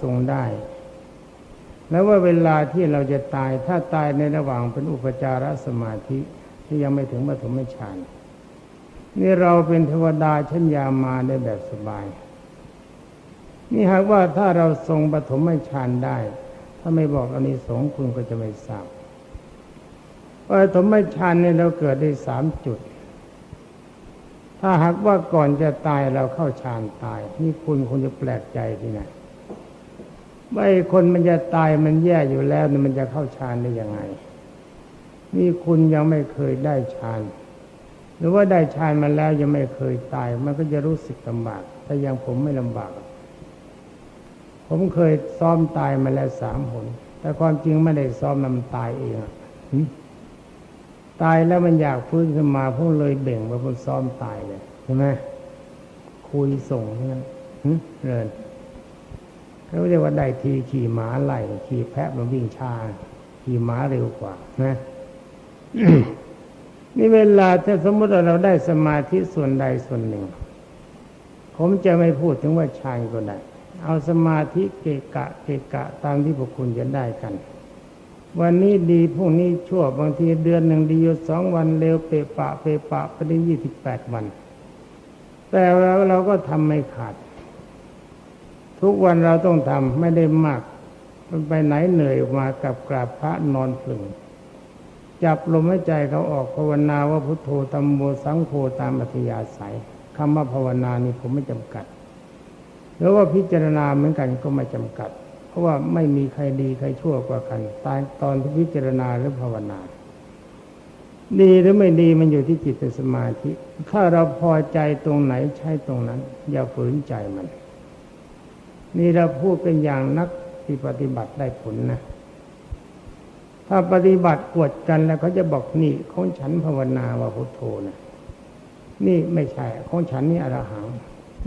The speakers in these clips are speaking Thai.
ทรงได้ แล้วว่าเวลาที่เราจะตายถ้าตายในระหว่างเป็นอุปจารสมาธิที่ยังไม่ถึงปฐมฌานนี่เราเป็นเทวดาชั้นยามาได้แบบสบาย นี่หากว่าถ้าเราทรงปฐมฌานได้ ถ้าไม่บอกอานิสงส์คุณก็จะไม่ทราบปฐมฌานเนี่ยเราเกิดได้สามจุด ถ้าหากว่าก่อนจะตายเราเข้าฌานตาย นี่คุณคงจะแปลกใจที่ไหน ว่าไอ้คนมันจะตายมันแย่อยู่แล้วเนี่ยมันจะเข้าฌานได้ยังไง นี่คุณยังไม่เคยได้ฌานหรือว่าได้ฌานมาแล้วยังไม่เคยตาย มันก็จะรู้สึกลำบากแต่ยังผมไม่ลำบาก ผมเคยซ้อมตายมาแล้วสามหนแต่ความจริงไม่ได้ซ้อมนำตายเองตายแล้วมันอยากฟื้นขึ้นมาพวกเลยเบ่งว่ามันซ้อมตายเลยใช่ไหมคุยส่งใช่ไหมหึเริน เขาเรียกว่าได้ทีขี่หมาไล่ขี่แพะมันวิ่งช้าขี่ม้าเร็วกว่านะนี่เวลาถ้าสมมติว่าเราได้สมาธิส่วนใดส่วนหนึ่ง ผมจะไม่พูดถึงว่าฌานก็ได้ เอาสมาธิเกะกะเกะกะตามที่พวกคุณจะได้กัน วันนี้ดีพรุ่งนี้ชั่วบางทีเดือนหนึ่งดีอยู่สองวันเร็วเปะปะเปะปะไปได้ยี่สิบแปดวัน แต่เราเราก็ทำไม่ขาด ทุกวันเราต้องทำไม่ได้มาก มันไปไหนเหนื่อยมากับกราบพระนอนผึ่งจับลมหายใจเขาออกภาวนาว่าพุทโธธรรมโมสังโฆตามอัธยาศัยคำว่าภาวนานี่ผมไม่จำกัดหรือว่าพิจารณาเหมือนกันก็ไม่จำกัด เพราะว่าไม่มีใครดีใครชั่วกว่ากันตอนตอนที่พิจารณาหรือภาวนา ดีหรือไม่ดีมันอยู่ที่จิตสมาธิ ถ้าเราพอใจตรงไหนใช้ตรงนั้น อย่าฝืนใจมัน นี่เราพูดเป็นอย่างนักที่ปฏิบัติได้ผลนะ ถ้าปฏิบัติกวดกันแล้วเขาจะบอกนี่ของฉันภาวนาว่าพุทโธนะนี่ไม่ใช่ของฉันนี่อรหัง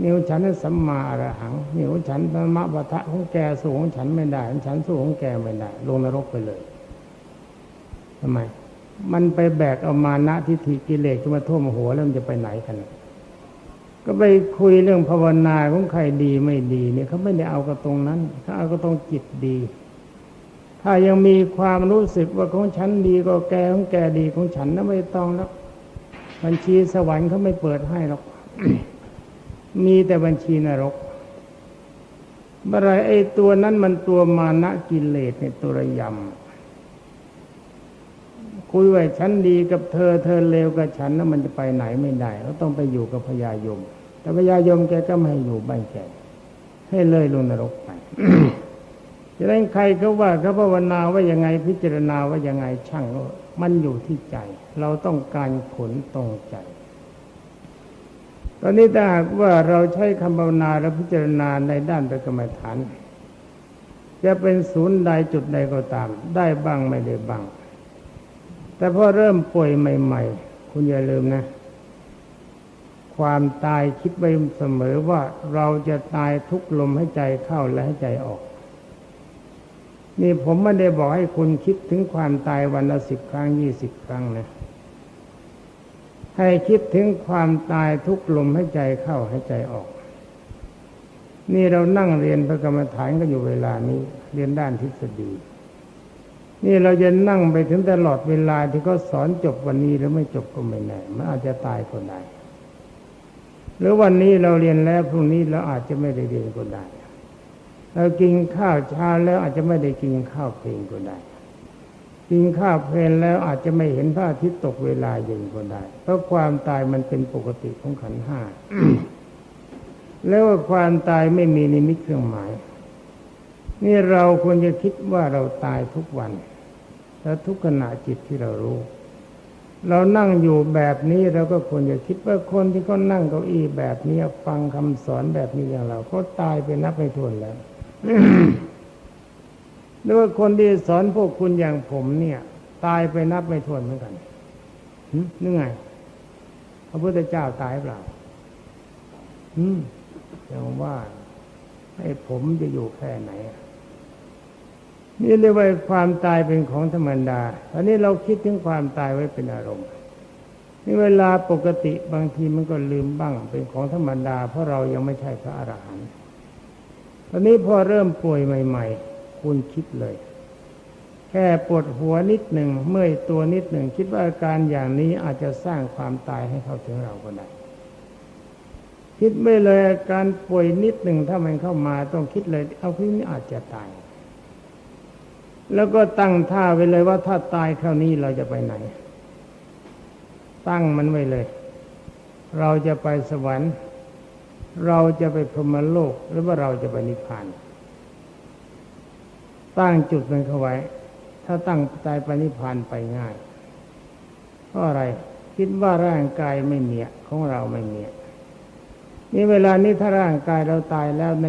นี่ของฉันนั้นสัมมาอรหังนี่ของฉันธรรมะปะทะของแกสู้ของฉันไม่ได้ของฉันสู้ของแกไม่ได้ ลงนรกไปเลยทำไม มันไปแบกเอามานะทิฏฐิกิเลสจะมาท่วมหัวแล้วมันจะไปไหนกัน ก็ไปคุยเรื่องภาวนาของใครดีไม่ดีเนี่ยเขาไม่ได้เอากระตรงนั้นเขาเอากระตรงจิตดี ถ้ายังมีความรู้สึกว่าของฉันดีก็แกของแกดีของฉันนะไม่ต้องแล้วบัญชีสวรรค์เขาไม่เปิดให้หรอกมีแต่บัญชีนรกเมื่อไรไอ้ตัวนั้นมันตัวมานะกิเลสเนี่ยตัวระยำ คุยไว้ฉันดีกับเธอเธอเลวกับฉันแล้วมันจะไปไหนไม่ได้เราต้องไปอยู่กับพญายม แต่พญายมแกก็ไม่ให้อยู่บ้านแกให้เลยลงนรกไปจะได้ใครเขาว่าเขาภาวนาว่ายังไงพิจารณาว่ายังไงช่างมันอยู่ที่ใจ เราต้องการผลตรงใจ ตอนนี้ถ้าหากว่าเราใช้คำภาวนาและพิจารณาในด้านประกรรมฐานจะเป็นศูนย์ใดจุดใดก็ตาม ได้บ้างไม่ได้บ้าง แต่พอเริ่มป่วยใหม่ ๆ คุณอย่าลืมนะ ความตายคิดไว้เสมอว่าเราจะตายทุกลมให้ใจเข้าและให้ใจออก นี่ผมไม่ได้บอกให้คุณคิดถึงความตายวันละสิบครั้งยี่สิบครั้งนะให้คิดถึงความตายทุกลมให้ใจเข้าให้ใจออก นี่เรานั่งเรียนพระกรรมฐานก็อยู่เวลานี้ เรียนด้านทฤษฎี นี่เราจะนั่งไปถึงตลอดเวลาที่เขาสอนจบวันนี้หรือไม่จบก็ไม่แน่มันอาจจะตายก็ได้หรือวันนี้เราเรียนแล้วพรุ่งนี้เราอาจจะไม่ได้เรียนก็ได้เรากินข้าวเช้าแล้วอาจจะไม่ได้กินข้าวเพลงก็ได้ กินข้าวเพลนแล้วอาจจะไม่เห็นพระอาทิตย์ตกเวลาเย็นก็ได้ เพราะความตายมันเป็นปกติของขันห้าแล้วความตายไม่มีนิมิตเครื่องหมาย นี่เราควรจะคิดว่าเราตายทุกวัน และทุกขณะจิตที่เรารู้ เรานั่งอยู่แบบนี้เราก็ควรจะคิดว่าคนที่เขานั่งเก้าอี้แบบนี้ฟังคำสอนแบบนี้อย่างเราเขาตายไปนับไม่ถ้วนแล้วหรือว่าคนที่สอนพวกคุณอย่างผมเนี่ย ตายไปนับไม่ถ้วนเหมือนกันนึกไงพระพุทธเจ้าตายเปล่าอืมอย่างว่าให้ผมจะอยู่แค่ไหน นี่เรียกว่าความตายเป็นของธรรมดาอันนี้เราคิดถึงความตายไว้เป็นอารมณ์นี่เวลาปกติบางทีมันก็ลืมบ้างเป็นของธรรมดา เพราะเรายังไม่ใช่พระอรหันต์ตอนนี้พอเริ่มป่วยใหม่ ๆ คุณคิดเลย แค่ปวดหัวนิดหนึ่งเมื่อยตัวนิดหนึ่งคิดว่าอาการอย่างนี้อาจจะสร้างความตายให้เข้าถึงเราก็ได้คิดไม่เลยอาการป่วยนิดหนึ่งถ้ามันเข้ามาต้องคิดเลย เอาพี่นี้อาจจะตาย แล้วก็ตั้งท่าไว้เลยว่าถ้าตายคราวนี้เราจะไปไหน ตั้งมันไว้เลย เราจะไปสวรรค์ เราจะไปพรหมโลก หรือว่าเราจะไปนิพพาน ตั้งจุดมันเข้าไว้ ถ้าตั้งตายไปนิพพานไปง่าย เพราะอะไร คิดว่าร่างกายไม่เมียของเราไม่เมียนี่เวลานี้ถ้าร่างกายเราตายแล้วใน